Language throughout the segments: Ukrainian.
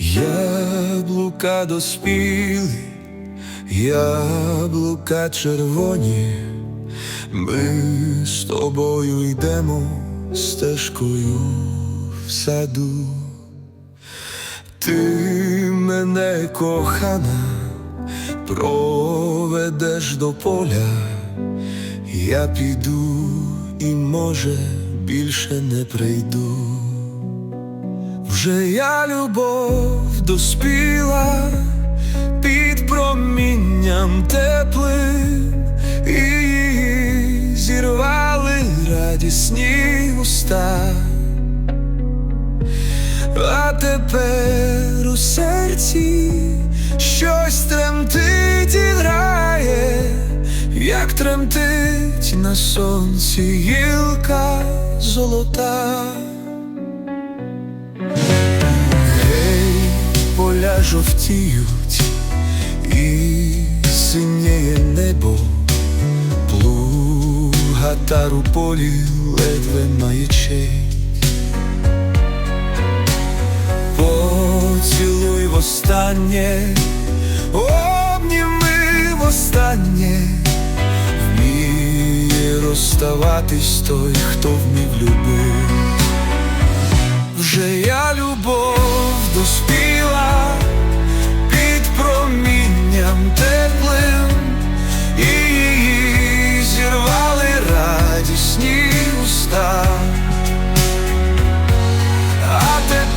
Яблука доспіли, яблука червоні, ми з тобою йдемо стежкою в саду. Ти мене кохана, проведеш до поля, я піду і, може, більше не прийду. Вже я любов доспіла під промінням теплим, і її зірвали радісні уста. А тепер у серці щось тремтить і грає, як тремтить на сонці гілка золота. Поля жовтіють і синіє небо, плуга та полі ледве маячить. Поцілуй востаннє, обніми востаннє, вміє розставатись той, хто вмів любити. Вже я любов доспіла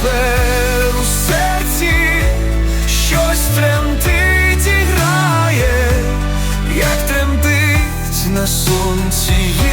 тепер у серці щось тремтить і грає, як тремтить на сонці.